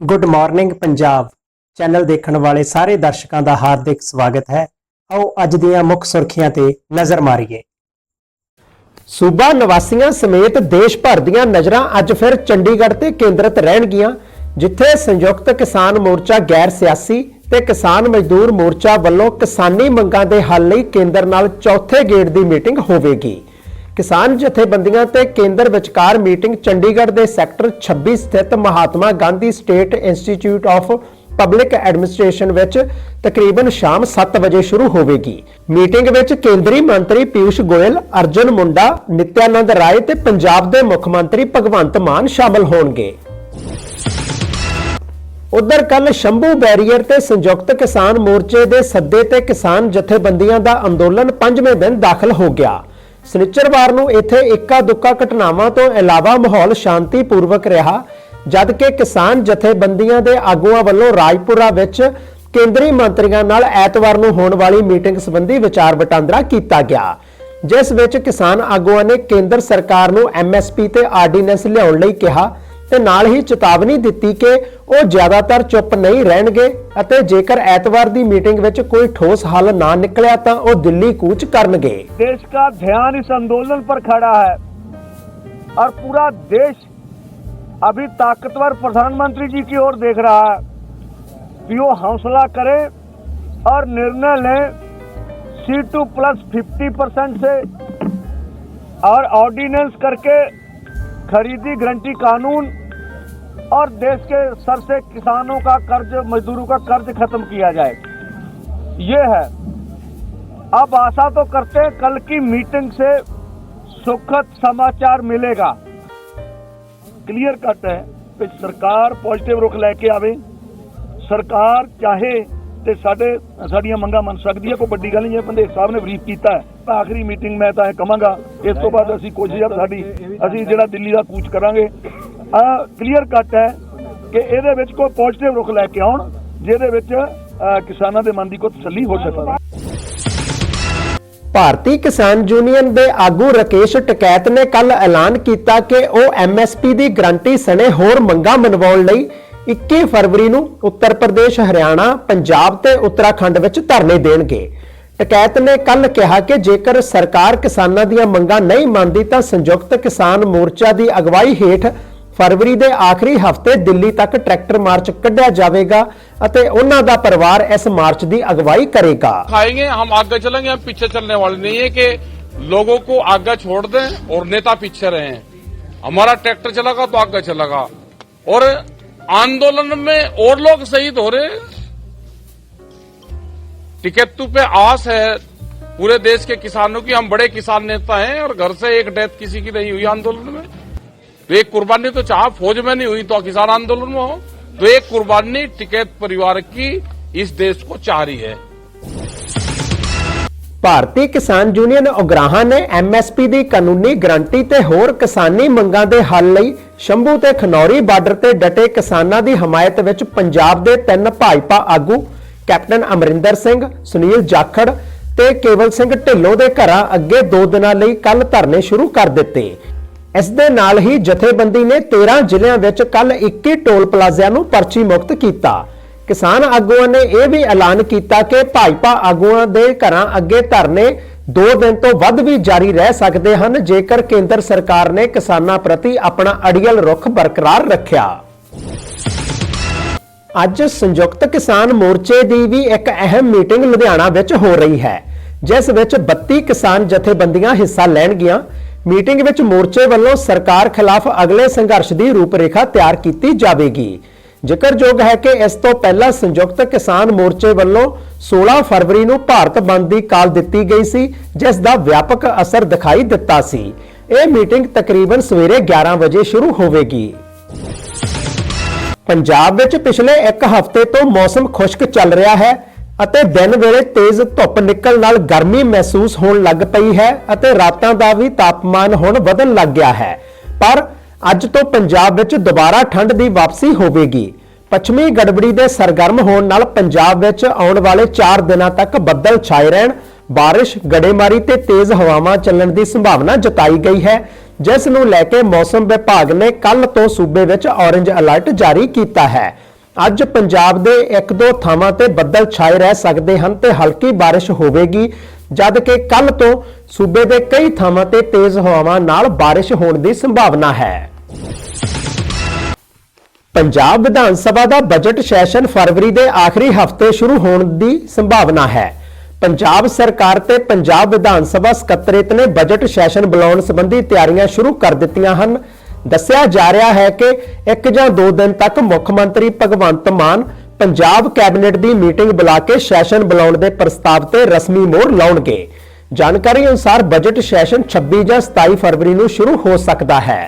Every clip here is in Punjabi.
ਗੁੱਡ ਮਾਰਨਿੰਗ ਪੰਜਾਬ ਚੈਨਲ ਦੇਖਣ ਵਾਲੇ ਸਾਰੇ ਦਰਸ਼ਕਾਂ ਦਾ ਹਾਰਦਿਕ ਸਵਾਗਤ ਹੈ। ਆਓ ਅੱਜ ਦੀਆਂ ਮੁੱਖ ਸੁਰਖੀਆਂ ਤੇ ਨਜ਼ਰ ਮਾਰੀਏ। ਸੂਬਾ ਨਿਵਾਸੀਆਂ ਸਮੇਤ ਦੇਸ਼ ਭਰ ਦੀਆਂ ਨਜ਼ਰਾਂ ਅੱਜ ਫਿਰ ਚੰਡੀਗੜ੍ਹ ਤੇ ਕੇਂਦਰਿਤ ਰਹਿਣਗੀਆਂ, ਜਿੱਥੇ ਸੰਯੁਕਤ ਕਿਸਾਨ ਮੋਰਚਾ ਗੈਰ ਸਿਆਸੀ ਤੇ ਕਿਸਾਨ ਮਜ਼ਦੂਰ ਮੋਰਚਾ ਵੱਲੋਂ ਕਿਸਾਨੀ ਮੰਗਾਂ ਦੇ ਹੱਲ ਲਈ ਕੇਂਦਰ ਨਾਲ ਚੌਥੇ ਗੇੜ ਦੀ ਮੀਟਿੰਗ ਹੋਵੇਗੀ। ਕਿਸਾਨ ਜਥੇਬੰਦੀਆਂ ਤੇ ਕੇਂਦਰ ਵਿਚਕਾਰ ਮੀਟਿੰਗ ਚੰਡੀਗੜ੍ਹ ਦੇ ਸੈਕਟਰ 26 ਸਥਿਤ Mahatma Gandhi state institute of public administration ਵਿੱਚ ਤਕਰੀਬਨ ਸ਼ਾਮ 7 ਵਜੇ ਸ਼ੁਰੂ ਹੋਵੇਗੀ। ਮੀਟਿੰਗ ਵਿੱਚ ਕੇਂਦਰੀ ਮੰਤਰੀ ਪਿਊਸ਼ ਗੋਇਲ, ਅਰਜੁਨ ਮੁੰਡਾ, ਨਿਤਿਆਨੰਦ ਰਾਏ ਤੇ ਪੰਜਾਬ ਦੇ ਮੁੱਖ ਮੰਤਰੀ ਭਗਵੰਤ ਮਾਨ ਸ਼ਾਮਲ ਹੋਣਗੇ। ਉਧਰ ਕੱਲ ਸ਼ੰਭੂ ਬੈਰੀਅਰ ਤੇ ਸੰਯੁਕਤ ਕਿਸਾਨ ਮੋਰਚੇ ਦੇ ਸੱਦੇ ਤੇ ਕਿਸਾਨ ਜਥੇਬੰਦੀਆਂ ਦਾ ਅੰਦੋਲਨ ਪੰਜਵੇਂ ਦਿਨ ਦਾਖਲ ਹੋ ਗਿਆ। ਸਨਿਚਰਵਾਰ ਨੂੰ ਇੱਥੇ ਇੱਕਾ ਦੁੱਕਾ ਘਟਨਾਵਾਂ ਤੋਂ ਇਲਾਵਾ ਮਾਹੌਲ ਸ਼ਾਂਤੀਪੂਰਵਕ ਰਿਹਾ, ਜਦ ਕਿ ਕਿਸਾਨ ਜਥੇਬੰਦੀਆਂ ਦੇ ਆਗੂਆਂ ਵੱਲੋਂ ਰਾਜਪੁਰਾ ਵਿੱਚ ਕੇਂਦਰੀ ਮੰਤਰੀਆਂ ਨਾਲ ਐਤਵਾਰ ਨੂੰ ਹੋਣ ਵਾਲੀ ਮੀਟਿੰਗ ਸੰਬੰਧੀ ਵਿਚਾਰ ਵਟਾਂਦਰਾ ਕੀਤਾ ਗਿਆ, ਜਿਸ ਵਿੱਚ ਕਿਸਾਨ ਆਗੂਆਂ ਨੇ ਕੇਂਦਰ ਸਰਕਾਰ ਨੂੰ ਐਮਐਸਪੀ ਤੇ ਆਰਡੀਨੈਂਸ ਲਿਆਉਣ ਲਈ ਕਿਹਾ ਤੇ ਨਾਲ ਹੀ ਚੇਤਾਵਨੀ ਦਿੱਤੀ ਕਿ ਉਹ ਜ਼ਿਆਦਾਤਰ ਚੁੱਪ ਨਹੀਂ ਰਹਿਣਗੇ ਅਤੇ ਜੇਕਰ ਐਤਵਾਰ ਦੀ ਮੀਟਿੰਗ ਵਿੱਚ ਕੋਈ ਠੋਸ ਹੱਲ ਨਾ ਨਿਕਲਿਆ ਤਾਂ ਉਹ ਦਿੱਲੀ ਕੂਚ ਕਰਨਗੇ देश का ध्यान इस आंदोलन पर खड़ा है और पूरा देश अभी ताकतवर प्रधानमंत्री जी की ओर देख रहा है कि वो हौसला करे और निर्णय लें C two plus fifty percent से और ऑर्डिनेंस करके खरीदी गारंटी कानून और देश के सर से किसानों का कर्ज, मजदूरों का कर्ज खत्म किया जाए। ये है। अब आशा तो करते हैं कल की मीटिंग से सुखद समाचार मिलेगा। क्लियर कट है। कि सरकार पॉजिटिव रुख लेके आवे। सरकार चाहे ਤੇ ਸਾਡੇ, ਸਾਡੀਆਂ ਮੰਗਾਂ ਮੰਨ ਸਕਦੀ ਹੈ ਕੋਈ ਵੱਡੀ ਗੱਲ ਨਹੀਂ, ਜੇ ਪੰਦੇਖ ਸਾਹਿਬ ਨੇ ਬਰੀਫ ਕੀਤਾ ਹੈ। ਤਾਂ ਆਖਰੀ ਮੀਟਿੰਗ ਮੈਂ ਤਾਂ ਇਹ ਕਵਾਂਗਾ, ਇਸ ਤੋਂ ਬਾਅਦ ਅਸੀਂ ਕੋਸ਼ਿਸ਼ ਆ ਸਾਡੀ, ਅਸੀਂ ਜਿਹੜਾ ਦਿੱਲੀ ਦਾ ਕੂਚ ਕਰਾਂਗੇ। ਆ ਕਲੀਅਰ ਕੱਟ ਹੈ ਕਿ ਇਹਦੇ ਵਿੱਚ ਕੋਈ ਪੋਜ਼ਿਟਿਵ ਰੁਖ ਲੈ ਕੇ ਆਉਣ, ਜਿਹਦੇ ਵਿੱਚ ਕਿਸਾਨਾਂ ਦੇ ਮਨ ਦੀ ਕੋਈ ਤਸੱਲੀ ਹੋ ਸਕੇ। ਭਾਰਤੀ ਕਿਸਾਨ ਯੂਨੀਅਨ ਦੇ ਆਗੂ ਰਕੇਸ਼ ਟਕੈਤ ਨੇ ਕੱਲ ਐਲਾਨ ਕੀਤਾ ਕਿ ਉਹ ਐਮਐਸਪੀ ਦੀ ਗਰੰਟੀ ਸਣੇ ਹੋਰ ਮੰਗਾਂ ਮਨਵਾਉਣ ਲਈ 21 ਫਰਵਰੀ ਨੂੰ ਉੱਤਰ ਪ੍ਰਦੇਸ਼ ਹਰਿਆਣਾ ਪੰਜਾਬ ਤੇ ਉੱਤਰਾਖੰਡ ਵਿੱਚ ਧਰਨੇ ਦੇਣਗੇ ਟਕੈਤ ਨੇ ਕੱਲ ਕਿਹਾ ਕਿ ਜੇਕਰ ਸਰਕਾਰ ਕਿਸਾਨਾਂ ਦੀਆਂ ਮੰਗਾਂ ਨਹੀਂ ਮੰਨਦੀ ਤਾਂ ਸੰਯੁਕਤ ਕਿਸਾਨ ਮੋਰਚਾ ਦੀ ਅਗਵਾਈ ਹੇਠ ਫਰਵਰੀ ਦੇ ਆਖਰੀ ਹਫਤੇ ਦਿੱਲੀ ਤੱਕ ਟਰੈਕਟਰ ਮਾਰਚ ਕੱਢਿਆ ਜਾਵੇਗਾ ਅਤੇ ਉਹਨਾਂ ਦਾ ਪਰਿਵਾਰ ਇਸ ਮਾਰਚ ਦੀ ਅਗਵਾਈ ਕਰੇਗਾ खाएंगे हम आगे चलेंगे हम पीछे चलने वाले नहीं है कि लोगों को आगे छोड़ दें और नेता पीछे रहें हमारा ट्रैक्टर चलेगा तो आगे चलेगा और आंदोलन में और लोग शहीद हो रहे टिकेतु पे आस है पूरे देश के किसानों की। हम बड़े किसान नेता हैं और घर से एक डेथ किसी की नहीं हुई आंदोलन में। तो एक कुर्बानी तो चाह, फौज में नहीं हुई तो किसान आंदोलन में हो। तो एक कुर्बानी टिकैत परिवार की इस देश को चाह रही है। ਭਾਰਤੀ ਕਿਸਾਨ ਯੂਨੀਅਨ ਉਗਰਾਹਾਂ ਨੇ ਐਮਐਸਪੀ ਦੀ ਕਾਨੂੰਨੀ ਗਰੰਟੀ ਤੇ ਹੋਰ ਕਿਸਾਨੀ ਮੰਗਾਂ ਦੇ ਹੱਲ ਲਈ ਸ਼ੰਭੂ ਤੇ ਖਨੌਰੀ ਬਾਰਡਰ ਤੇ ਡਟੇ ਕਿਸਾਨਾਂ ਦੀ ਹਮਾਇਤ ਵਿੱਚ ਪੰਜਾਬ ਦੇ ਤਿੰਨ ਭਾਜਪਾ ਆਗੂ, ਕੈਪਟਨ ਅਮਰਿੰਦਰ ਸਿੰਘ, ਸੁਨੀਲ ਜਾਖੜ ਤੇ ਕੇਵਲ ਸਿੰਘ ਢਿੱਲੋਂ ਦੇ ਘਰਾਂ ਅੱਗੇ 2 ਦਿਨਾਂ ਲਈ ਕੱਲ ਧਰਨੇ ਸ਼ੁਰੂ ਕਰ ਦਿੱਤੇ। ਇਸ ਦੇ ਨਾਲ ਹੀ ਜਥੇਬੰਦੀ ਨੇ 13 ਜ਼ਿਲ੍ਹਿਆਂ ਵਿੱਚ ਕੱਲ 21 ਟੋਲ ਪਲਾਜ਼ਿਆਂ ਨੂੰ ਪਰਚੀ ਮੁਕਤ ਕੀਤਾ। ਕਿਸਾਨ ਆਗੂਆਂ ਨੇ ਇਹ ਵੀ ਐਲਾਨ ਕੀਤਾ ਕਿ ਭਾਜਪਾ ਆਗੂਆਂ ਦੇ ਘਰਾਂ ਅੱਗੇ ਧਰਨੇ 2 ਦਿਨ ਤੋਂ ਵੱਧ ਵੀ ਜਾਰੀ ਰਹਿ ਸਕਦੇ ਹਨ, ਜੇਕਰ ਕੇਂਦਰ ਸਰਕਾਰ ਨੇ ਕਿਸਾਨਾਂ ਪ੍ਰਤੀ ਆਪਣਾ ਅੜੀਅਲ ਰੁਖ ਬਰਕਰਾਰ ਰੱਖਿਆ। ਅੱਜ ਸੰਯੁਕਤ ਕਿਸਾਨ ਮੋਰਚੇ ਦੀ ਵੀ ਇੱਕ ਅਹਿਮ ਮੀਟਿੰਗ ਲੁਧਿਆਣਾ ਵਿੱਚ ਹੋ ਰਹੀ ਹੈ, ਜਿਸ ਵਿੱਚ 32 ਕਿਸਾਨ ਜਥੇਬੰਦੀਆਂ ਹਿੱਸਾ ਲੈਣਗੀਆਂ। ਮੀਟਿੰਗ ਵਿੱਚ ਮੋਰਚੇ ਵੱਲੋਂ ਸਰਕਾਰ ਖਿਲਾਫ ਅਗਲੇ ਸੰਘਰਸ਼ ਦੀ ਰੂਪਰੇਖਾ ਤਿਆਰ ਕੀਤੀ ਜਾਵੇਗੀ। ਜ਼ਿਕਰਯੋਗ ਹੈ ਕਿ ਇਸ ਤੋਂ ਪਹਿਲਾਂ ਸੰਯੁਕਤ ਕਿਸਾਨ ਮੋਰਚੇ ਵੱਲੋਂ 16 ਫਰਵਰੀ ਨੂੰ ਭਾਰਤ ਬੰਦ ਦੀ ਕਾਲ ਦਿੱਤੀ ਗਈ ਸੀ, ਜਿਸ ਦਾ ਵਿਆਪਕ ਅਸਰ ਦਿਖਾਈ ਦਿੱਤਾ ਸੀ। ਇਹ ਮੀਟਿੰਗ ਤਕਰੀਬਨ ਸਵੇਰੇ 11 ਵਜੇ ਸ਼ੁਰੂ ਹੋਵੇਗੀ। ਪੰਜਾਬ ਵਿੱਚ ਪਿਛਲੇ ਇੱਕ ਹਫ਼ਤੇ ਤੋਂ ਮੌਸਮ ਖੁਸ਼ਕ ਚੱਲ ਰਿਹਾ ਹੈ ਅਤੇ ਦਿਨ ਵੇਲੇ ਤੇਜ਼ ਧੁੱਪ ਨਿਕਲਣ ਨਾਲ ਗਰਮੀ ਮਹਿਸੂਸ ਹੋਣ ਲੱਗ ਪਈ ਹੈ ਅਤੇ ਰਾਤਾਂ ਦਾ ਵੀ ਤਾਪਮਾਨ ਹੁਣ ਵਧਣ ਲੱਗ ਗਿਆ ਹੈ। ਪਰ ਅੱਜ ਤੋਂ ਪੰਜਾਬ ਵਿੱਚ ਦੁਬਾਰਾ ਠੰਡ ਦੀ ਵਾਪਸੀ ਹੋਵੇਗੀ। ਪੱਛਮੀ ਗੜਬੜੀ ਦੇ ਸਰਗਰਮ ਹੋਣ ਨਾਲ ਪੰਜਾਬ ਵਿੱਚ ਆਉਣ ਵਾਲੇ 4 ਦਿਨਾਂ ਤੱਕ ਬੱਦਲ ਛਾਏ ਰਹਿਣ, ਬਾਰਿਸ਼, ਗੜੇਮਾਰੀ ਤੇ ਤੇਜ਼ ਹਵਾਵਾਂ ਚੱਲਣ ਦੀ ਸੰਭਾਵਨਾ ਜਤਾਈ ਗਈ ਹੈ, ਜਿਸ ਨੂੰ ਲੈ ਕੇ ਮੌਸਮ ਵਿਭਾਗ ਨੇ ਕੱਲ ਤੋਂ ਸੂਬੇ ਵਿੱਚ ਔਰੰਜ ਅਲਰਟ ਜਾਰੀ ਕੀਤਾ ਹੈ। ਅੱਜ ਪੰਜਾਬ ਦੇ ਇੱਕ ਦੋ ਥਾਵਾਂ ਤੇ ਬੱਦਲ ਛਾਏ ਰਹਿ ਸਕਦੇ ਹਨ ਤੇ ਹਲਕੀ ਬਾਰਿਸ਼ ਹੋਵੇਗੀ, ਜਦ ਕਿ ਕੱਲ ਤੋਂ ਸੂਬੇ ਦੇ ਕਈ ਥਾਵਾਂ ਤੇ ਤੇਜ਼ ਹਵਾਵਾਂ ਨਾਲ ਬਾਰਿਸ਼ ਹੋਣ ਦੀ ਸੰਭਾਵਨਾ ਹੈ। ਪੰਜਾਬ ਵਿਧਾਨ ਸਭਾ ਦਾ ਬਜਟ ਸੈਸ਼ਨ ਫਰਵਰੀ ਦੇ ਆਖਰੀ ਹਫ਼ਤੇ ਸ਼ੁਰੂ ਹੋਣ ਦੀ ਸੰਭਾਵਨਾ ਹੈ। ਪੰਜਾਬ ਸਰਕਾਰ ਤੇ ਪੰਜਾਬ ਵਿਧਾਨ ਸਭਾ ਸਕੱਤਰੇਤ ਨੇ ਬਜਟ ਸੈਸ਼ਨ ਬੁਲਾਉਣ ਸੰਬੰਧੀ ਤਿਆਰੀਆਂ ਸ਼ੁਰੂ ਕਰ ਦਿੱਤੀਆਂ ਹਨ। ਦੱਸਿਆ ਜਾ ਰਿਹਾ ਹੈ ਕਿ ਇੱਕ ਜਾਂ ਦੋ ਦਿਨ ਤੱਕ ਮੁੱਖ ਮੰਤਰੀ ਭਗਵੰਤ ਮਾਨ ਪੰਜਾਬ ਕੈਬਨਿਟ ਦੀ ਮੀਟਿੰਗ ਬੁਲਾ ਕੇ ਸੈਸ਼ਨ ਬੁਲਾਉਣ ਦੇ ਪ੍ਰਸਤਾਵ ਤੇ ਰਸਮੀ ਮੋਹਰ ਲਾਉਣਗੇ। ਜਾਣਕਾਰੀ ਅਨੁਸਾਰ ਬਜਟ ਸੈਸ਼ਨ 26 ਜਾਂ 27 ਫਰਵਰੀ ਨੂੰ ਸ਼ੁਰੂ ਹੋ ਸਕਦਾ ਹੈ।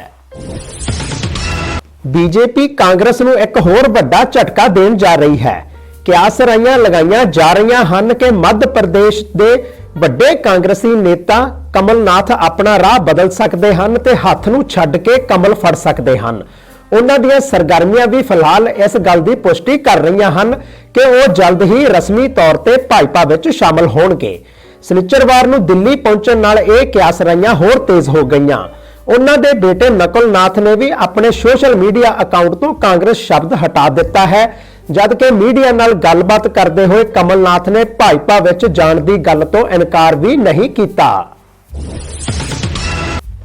ਬੀਜੇਪੀ ਕਾਂਗਰਸ ਨੂੰ ਇੱਕ ਹੋਰ ਵੱਡਾ ਝਟਕਾ ਦੇਣ ਜਾ ਰਹੀ ਹੈ ਕਿਆਸ ਰਾਈਆਂ ਲਗਾਈਆਂ ਜਾ ਰਹੀਆਂ ਹਨ ਕਿ ਮੱਧ ਪ੍ਰਦੇਸ਼ ਦੇ ਵੱਡੇ ਕਾਂਗਰਸੀ ਨੇਤਾ ਕਮਲਨਾਥ ਆਪਣਾ ਰਾਹ ਬਦਲ ਸਕਦੇ ਹਨ ਤੇ ਹੱਥ ਨੂੰ ਛੱਡ ਕੇ ਕਮਲ ਫੜ ਸਕਦੇ ਹਨ। ਉਹਨਾਂ ਦੀਆਂ ਸਰਗਰਮੀਆਂ ਵੀ ਫਿਲਹਾਲ ਇਸ ਗੱਲ ਦੀ ਪੁਸ਼ਟੀ ਕਰ ਰਹੀਆਂ ਹਨ ਕਿ ਉਹ ਜਲਦ ਹੀ ਰਸਮੀ ਤੌਰ ਤੇ ਭਾਜਪਾ ਵਿੱਚ ਸ਼ਾਮਲ ਹੋਣਗੇ। ਸਨਿਚਰਵਾਰ ਨੂੰ ਦਿੱਲੀ ਪਹੁੰਚਣ ਨਾਲ ਇਹ ਕਿਆਸ ਰਾਈਆਂ ਹੋਰ ਤੇਜ਼ ਹੋ ਗਈਆਂ। ਉਹਨਾਂ ਦੇ ਬੇਟੇ ਨਕਲ ਨਾਥ ਨੇ ਵੀ ਆਪਣੇ ਸੋਸ਼ਲ ਮੀਡੀਆ ਅਕਾਊਂਟ ਤੋਂ ਕਾਂਗਰਸ ਸ਼ਬਦ ਹਟਾ ਦਿੱਤਾ ਹੈ। ਜਦਕਿ ਮੀਡੀਆ ਨਾਲ ਗੱਲਬਾਤ ਕਰਦੇ ਹੋਏ ਕਮਲਨਾਥ ਨੇ ਭਾਜਪਾ ਵਿੱਚ ਜਾਣ ਦੀ ਗੱਲ ਤੋਂ ਇਨਕਾਰ ਵੀ ਨਹੀਂ ਕੀਤਾ।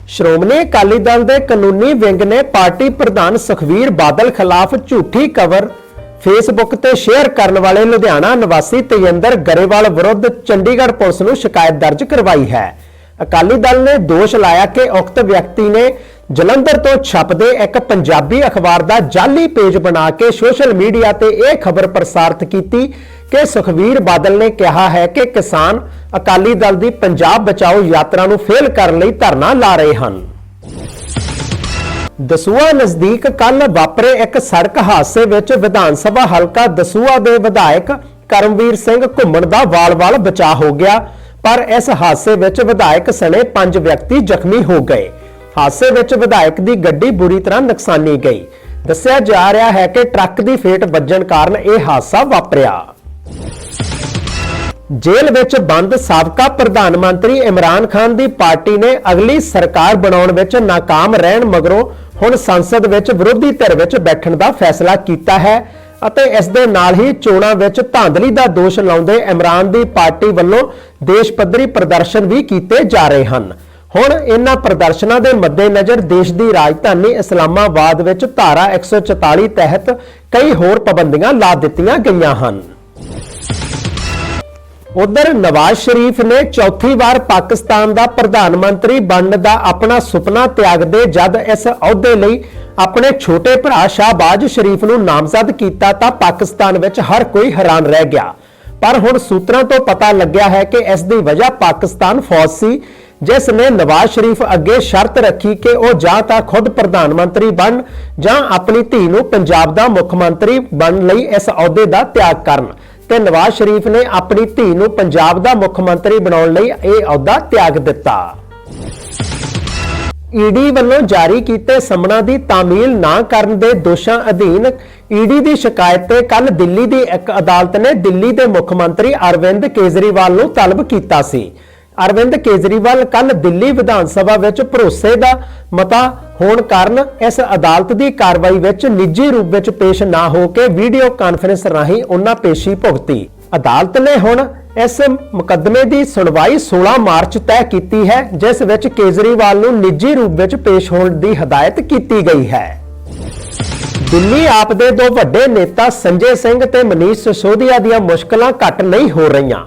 ਸ਼੍ਰੋਮਣੀ ਅਕਾਲੀ ਦਲ ਦੇ ਕਾਨੂੰਨੀ ਵਿੰਗ ਨੇ ਪਾਰਟੀ ਪ੍ਰਧਾਨ ਸੁਖਵੀਰ ਬਾਦਲ ਖਿਲਾਫ ਝੂਠੀ ਖਬਰ ਫੇਸਬੁੱਕ ਤੇ ਸ਼ੇਅਰ ਕਰਨ ਵਾਲੇ ਲੁਧਿਆਣਾ ਨਿਵਾਸੀ ਤੇਜਿੰਦਰ ਗਰੇਵਾਲ ਵਿਰੁੱਧ ਚੰਡੀਗੜ੍ਹ ਪੁਲਿਸ ਨੂੰ ਸ਼ਿਕਾਇਤ ਦਰਜ ਕਰਵਾਈ ਹੈ। ਅਕਾਲੀ ਦਲ ਨੇ ਦੋਸ਼ ਲਾਇਆ ਕਿ ਉਕਤ ਵਿਅਕਤੀ ਨੇ ਜਲੰਧਰ ਤੋਂ ਛਪਦੇ ਇੱਕ ਪੰਜਾਬੀ ਅਖਬਾਰ ਦਾ ਜਾਲੀ ਪੇਜ ਬਣਾ ਕੇ ਸੋਸ਼ਲ ਮੀਡੀਆ ਤੇ ਇਹ ਖਬਰ ਪ੍ਰਸਾਰਿਤ ਕੀਤੀ ਕਿ ਸੁਖਵੀਰ ਬਾਦਲ ਨੇ ਕਿਹਾ ਹੈ ਕਿ ਕਿਸਾਨ ਅਕਾਲੀ ਦਲ ਦੀ ਪੰਜਾਬ ਬਚਾਓ ਯਾਤਰਾ ਨੂੰ ਫੇਲ ਕਰਨ ਲਈ ਧਰਨਾ ਲਾ ਰਹੇ ਹਨ। ਦਸੂਆ ਨਜ਼ਦੀਕ ਕੱਲ ਵਾਪਰੇ ਇੱਕ ਸੜਕ ਹਾਦਸੇ ਵਿੱਚ ਵਿਧਾਨ ਸਭਾ ਹਲਕਾ ਦਸੂਆ ਦੇ ਵਿਧਾਇਕ ਕਰਮਵੀਰ ਸਿੰਘ ਘੁੰਮਣ ਦਾ ਵਾਲ-ਵਾਲ ਬਚਾ ਹੋ ਗਿਆ। ਪਰ ਇਸ ਹਾਦਸੇ ਵਿੱਚ ਵਿਧਾਇਕ ਸਣੇ ਪੰਜ ਵਿਅਕਤੀ ਜ਼ਖਮੀ ਹੋ ਗਏ। ਹਾਦਸੇ ਵਿੱਚ ਵਿਧਾਇਕ ਦੀ ਗੱਡੀ ਬੁਰੀ ਤਰ੍ਹਾਂ ਨੁਕਸਾਨੀ ਗਈ। ਦੱਸਿਆ ਜਾ ਰਿਹਾ ਹੈ ਕਿ ਟਰੱਕ ਦੀ ਫੇਟ ਵੱਜਣ ਕਾਰਨ ਇਹ ਹਾਦਸਾ ਵਾਪਰਿਆ। ਜੇਲ੍ਹ ਵਿੱਚ ਬੰਦ ਸਾਬਕਾ ਪ੍ਰਧਾਨ ਮੰਤਰੀ ਇਮਰਾਨ ਖਾਨ ਦੀ ਪਾਰਟੀ ਨੇ ਅਗਲੀ ਸਰਕਾਰ ਬਣਾਉਣ ਵਿੱਚ ناکਾਮ ਰਹਿਣ ਮਗਰੋਂ ਹੁਣ ਸੰਸਦ ਵਿੱਚ ਵਿਰੋਧੀ ਧਿਰ ਵਿੱਚ ਬੈਠਣ ਦਾ ਫੈਸਲਾ ਕੀਤਾ ਹੈ। ਅਤੇ ਇਸ ਦੇ ਨਾਲ ਹੀ ਚੋਣਾਂ ਵਿੱਚ ਧਾਂਦਲੀ ਦਾ ਦੋਸ਼ ਲਾਉਂਦੇ ਇਮਰਾਨ ਦੀ ਪਾਰਟੀ ਵੱਲੋਂ ਦੇਸ਼ ਪੱਧਰੀ ਪ੍ਰਦਰਸ਼ਨ ਵੀ ਕੀਤੇ ਜਾ ਰਹੇ ਹਨ। ਹੁਣ ਇਹਨਾਂ ਪ੍ਰਦਰਸ਼ਨਾਂ ਦੇ ਮੱਦੇਨਜ਼ਰ ਦੇਸ਼ ਦੀ ਰਾਜਧਾਨੀ ਇਸਲਾਮਾਬਾਦ ਵਿੱਚ ਧਾਰਾ 144 ਤਹਿਤ ਕਈ ਹੋਰ ਪਾਬੰਦੀਆਂ ਲਾ ਦਿੱਤੀਆਂ ਗਈਆਂ ਹਨ। ਉਧਰ ਨਵਾਜ਼ ਸ਼ਰੀਫ ਨੇ ਚੌਥੀ ਵਾਰ ਪਾਕਿਸਤਾਨ ਦਾ ਪ੍ਰਧਾਨ ਮੰਤਰੀ ਬਣਨ ਦਾ ਆਪਣਾ ਸੁਪਨਾ ਤਿਆਗਦੇ ਜਦ ਇਸ ਅਹੁਦੇ ਲਈ ਆਪਣੇ ਛੋਟੇ ਭਰਾ ਸ਼ਾਹਬਾਜ਼ ਸ਼ਰੀਫ ਨੂੰ ਨਾਮਜ਼ਦ ਕੀਤਾ ਤਾਂ ਪਾਕਿਸਤਾਨ ਵਿੱਚ ਹਰ ਕੋਈ ਹੈਰਾਨ ਰਹਿ ਗਿਆ। ਪਰ ਹੁਣ ਸੂਤਰਾਂ ਤੋਂ ਪਤਾ ਲੱਗਿਆ ਹੈ ਕਿ ਇਸ ਦੀ ਵਜ੍ਹਾ ਪਾਕਿਸਤਾਨ ਫੌਜ ਸੀ, ਜਿਸ ਨੇ ਨਵਾਜ਼ ਸ਼ਰੀਫ ਅੱਗੇ ਸ਼ਰਤ ਰੱਖੀ ਕਿ ਉਹ ਜਾਂ ਤਾਂ ਖੁਦ ਪ੍ਰਧਾਨ ਮੰਤਰੀ ਬਣ ਜਾਂ ਆਪਣੀ ਧੀ ਨੂੰ ਪੰਜਾਬ ਦਾ ਮੁੱਖ ਮੰਤਰੀ ਬਣਨ ਲਈ ਇਸ ਅਹੁਦੇ ਦਾ ਤਿਆਗ ਕਰਨ। ਤੇ ਨਵਾਜ਼ ਸ਼ਰੀਫ ਨੇ ਆਪਣੀ ਧੀ ਨੂੰ ਪੰਜਾਬ ਦਾ ਮੁੱਖ ਮੰਤਰੀ ਬਣਾਉਣ ਲਈ ਇਹ ਅਹੁਦਾ ਤਿਆਗ ਦਿੱਤਾ। ਈਡੀ ਵੱਲੋਂ ਜਾਰੀ ਕੀਤੇ ਸਮਨਾਂ ਦੀ ਤਾਮੀਲ ਨਾ ਕਰਨ ਦੇ ਦੋਸ਼ਾਂ ਅਧੀਨ ਈਡੀ ਦੀ ਸ਼ਿਕਾਇਤ ਤੇ ਕੱਲ ਦਿੱਲੀ ਦੀ ਇੱਕ ਅਦਾਲਤ ਨੇ ਦਿੱਲੀ ਦੇ ਮੁੱਖ ਮੰਤਰੀ ਅਰਵਿੰਦ ਕੇਜਰੀਵਾਲ ਨੂੰ ਤਲਬ ਕੀਤਾ ਸੀ। ਅਰਵਿੰਦ ਕੇਜਰੀਵਾਲ ਕੱਲ ਦਿੱਲੀ ਵਿਧਾਨ ਸਭਾ ਵਿੱਚ ਭਰੋਸੇ ਦਾ ਮਤਾ ਹੋਣ ਕਾਰਨ ਇਸ ਅਦਾਲਤ ਦੀ ਕਾਰਵਾਈ ਵਿੱਚ ਨਿੱਜੀ ਰੂਪ ਵਿੱਚ ਪੇਸ਼ ਨਾ ਹੋ ਕੇ ਵੀਡੀਓ ਕਾਨਫਰੰਸ ਰਾਹੀਂ ਉਹਨਾਂ ਪੇਸ਼ੀ ਭੁਗਤੀ। ਅਦਾਲਤ ਨੇ ਹੁਣ ਇਸ ਮੁਕੱਦਮੇ ਦੀ ਸੁਣਵਾਈ 16 ਮਾਰਚ ਤੈਅ ਕੀਤੀ ਹੈ, ਜਿਸ ਵਿੱਚ ਕੇਜਰੀਵਾਲ ਨੂੰ ਨਿੱਜੀ ਰੂਪ ਵਿੱਚ ਪੇਸ਼ ਹੋਣ ਦੀ ਹਦਾਇਤ ਕੀਤੀ ਗਈ ਹੈ। ਦਿੱਲੀ ਆਪ ਦੇ ਦੋ ਵੱਡੇ ਨੇਤਾ ਸੰਜੇ ਸਿੰਘ ਤੇ ਮਨੀਸ਼ ਸਿਸੋਦੀਆ ਦੀਆਂ ਮੁਸ਼ਕਲਾਂ ਘੱਟ ਨਹੀਂ ਹੋ ਰਹੀਆਂ।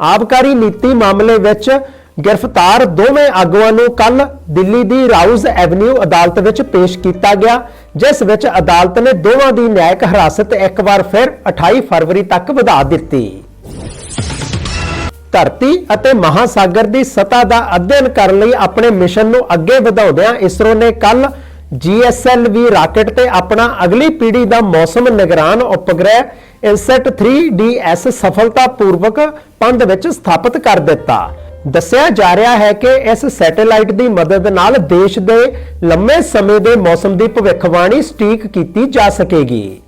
ਆਬਕਾਰੀ ਨੀਤੀ ਮਾਮਲੇ ਵਿੱਚ ਗ੍ਰਿਫਤਾਰ ਦੋਵੇਂ ਆਗੂਆਂ ਨੂੰ ਕੱਲ ਦਿੱਲੀ ਦੀ ਰਾਉਜ਼ ਐਵਨਿਊ ਅਦਾਲਤ ਵਿੱਚ ਪੇਸ਼ ਕੀਤਾ ਗਿਆ, ਜਿਸ ਵਿੱਚ ਅਦਾਲਤ ਨੇ ਦੋਵਾਂ ਦੀ ਨਿਆਇਕ ਹਿਰਾਸਤ ਇੱਕ ਵਾਰ ਫਿਰ 28 ਫਰਵਰੀ ਤੱਕ ਵਧਾ ਦਿੱਤੀ। ਧਰਤੀ ਅਤੇ ਮਹਾਸਾਗਰ ਦੀ ਸਤ੍ਹਾ ਦਾ ਅਧਿਐਨ ਕਰਨ ਲਈ ਆਪਣੇ ਮਿਸ਼ਨ ਨੂੰ ਅੱਗੇ ਵਧਾਉਂਦਿਆਂ ਇਸਰੋ ਨੇ ਕੱਲ GSLV ਰਾਕੇਟ ਤੇ ਆਪਣਾ ਅਗਲੀ ਪੀੜ੍ਹੀ ਦਾ ਮੌਸਮ ਨਿਗਰਾਨ ਉਪਗ੍ਰਹਿ ਇਨਸੈਟ 3DS ਸਫਲਤਾਪੂਰਵਕ ਪੰਧ ਵਿੱਚ ਸਥਾਪਿਤ ਕਰ ਦਿੱਤਾ। ਦੱਸਿਆ ਜਾ ਰਿਹਾ ਹੈ ਕਿ ਇਸ ਸੈਟੇਲਾਈਟ ਦੀ ਮਦਦ ਨਾਲ ਦੇਸ਼ ਦੇ ਲੰਮੇ ਸਮੇਂ ਦੇ ਮੌਸਮ ਦੀ ਭਵਿੱਖਬਾਣੀ ਸਟੀਕ ਕੀਤੀ ਜਾ ਸਕੇਗੀ।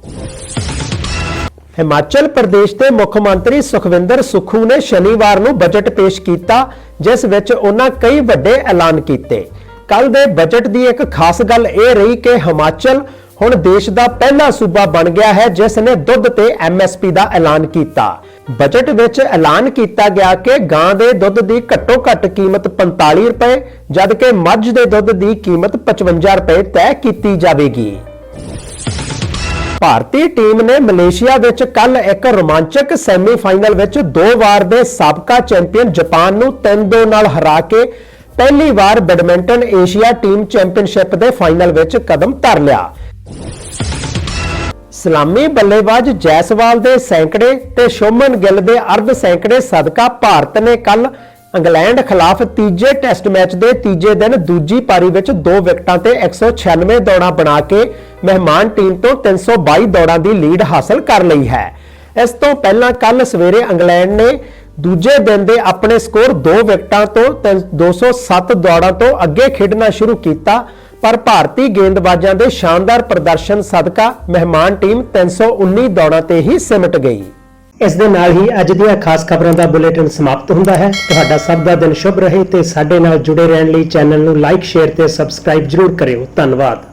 ਹਿਮਾਚਲ ਪ੍ਰਦੇਸ਼ ਦੇ ਮੁੱਖ ਮੰਤਰੀ ਸੁਖਵਿੰਦਰ ਸੁਖੂ ਨੇ ਸ਼ਨੀਵਾਰ ਨੂੰ ਬਜਟ ਪੇਸ਼ ਕੀਤਾ, ਜਿਸ ਵਿੱਚ ਉਹਨਾਂ ਕਈ ਵੱਡੇ ਐਲਾਨ ਕੀਤੇ। ਕੱਲ ਦੇ ਬਜਟ ਦੀ ਇੱਕ ਖਾਸ ਗੱਲ ਇਹ ਰਹੀ ਕਿ ਹਿਮਾਚਲ ਹੁਣ ਦੇਸ਼ ਦਾ ਪਹਿਲਾ ਸੂਬਾ ਬਣ ਗਿਆ ਹੈ, ਜਿਸ ਨੇ ਦੁੱਧ ਤੇ ਐਮਐਸਪੀ ਦਾ ਐਲਾਨ ਕੀਤਾ। ਬਜਟ ਵਿੱਚ ਐਲਾਨ ਕੀਤਾ ਗਿਆ ਕਿ ਗਾਂ ਦੇ ਦੁੱਧ ਦੀ ਘੱਟੋ ਘੱਟ ਕੀਮਤ 45 ਰੁਪਏ, ਜਦਕਿ ਮੱਝ ਦੇ ਦੁੱਧ ਦੀ ਕੀਮਤ 55 ਰੁਪਏ ਤੈਅ ਕੀਤੀ ਜਾਵੇਗੀ। ਭਾਰਤੀ ਟੀਮ ਨੇ ਮਲੇਸ਼ੀਆ ਵਿੱਚ ਕੱਲ ਇੱਕ ਰੋਮਾਂਚਕ ਸੈਮੀਫਾਈਨਲ ਵਿੱਚ ਦੋ ਵਾਰ ਦੇ ਸਾਬਕਾ ਚੈਂਪੀਅਨ ਜਾਪਾਨ ਨੂੰ 3-2 ਨਾਲ ਹਰਾ ਕੇ ਪਹਿਲੀ ਵਾਰ ਬੈਡਮਿੰਟਨ ਏਸ਼ੀਆ ਟੀਮ ਚੈਂਪੀਅਨਸ਼ਿਪ ਦੇ ਫਾਈਨਲ ਵਿੱਚ ਕਦਮ ਧਰ ਲਿਆ। ਸਲਾਮੀ ਬੱਲੇਬਾਜ਼ ਜੈਸਵਾਲ ਦੇ ਸੈਂਕੜੇ ਤੇ ਸ਼ੋਮਨ ਗਿੱਲ ਦੇ ਅਰਧ ਸੈਂਕੜੇ ਸਦਕਾ ਭਾਰਤ ਨੇ ਕੱਲ ਇੰਗਲੈਂਡ ਖਿਲਾਫ ਤੀਜੇ ਟੈਸਟ ਮੈਚ ਦੇ ਤੀਜੇ ਦਿਨ ਦੂਜੀ ਪਾਰੀ ਵਿੱਚ ਦੋ ਵਿਕਟਾਂ ਤੇ 196 ਦੌੜਾਂ ਬਣਾ ਕੇ ਮਹਿਮਾਨ ਟੀਮ ਤੋਂ 322 ਦੌੜਾਂ ਦੀ ਲੀਡ ਹਾਸਲ ਕਰ ਲਈ ਹੈ। ਇਸ ਤੋਂ ਪਹਿਲਾਂ ਕੱਲ ਸਵੇਰੇ ਇੰਗਲੈਂਡ ਨੇ ਦੂਜੇ ਦਿਨ ਦੇ ਆਪਣੇ ਸਕੋਰ 2 ਵਿਕਟਾਂ ਤੋਂ ਤਿੰਨ- 207 ਦੌੜਾਂ ਤੋਂ ਅੱਗੇ ਖੇਡਣਾ ਸ਼ੁਰੂ ਕੀਤਾ। ਪਰ ਭਾਰਤੀ ਗੇਂਦਬਾਜ਼ਾਂ ਦੇ ਸ਼ਾਨਦਾਰ ਪ੍ਰਦਰਸ਼ਨ ਸਦਕਾ ਮਹਿਮਾਨ ਟੀਮ 319 ਦੌੜਾਂ ਤੇ ਹੀ ਸਿਮਟ ਗਈ। ਇਸ ਦੇ ਨਾਲ ਹੀ ਅੱਜ ਦੀਆਂ ਖਾਸ ਖਬਰਾਂ ਦਾ ਬੁਲੇਟਿਨ ਸਮਾਪਤ ਹੁੰਦਾ ਹੈ। ਤੁਹਾਡਾ ਸਭ ਦਾ ਦਿਨ ਸ਼ੁਭ ਰਹੇ ਤੇ ਸਾਡੇ ਨਾਲ ਜੁੜੇ ਰਹਿਣ ਲਈ ਚੈਨਲ ਨੂੰ ਲਾਈਕ, ਸ਼ੇਅਰ ਤੇ ਸਬਸਕ੍ਰਾਈਬ ਜਰੂਰ ਕਰਿਓ। ਧੰਨਵਾਦ।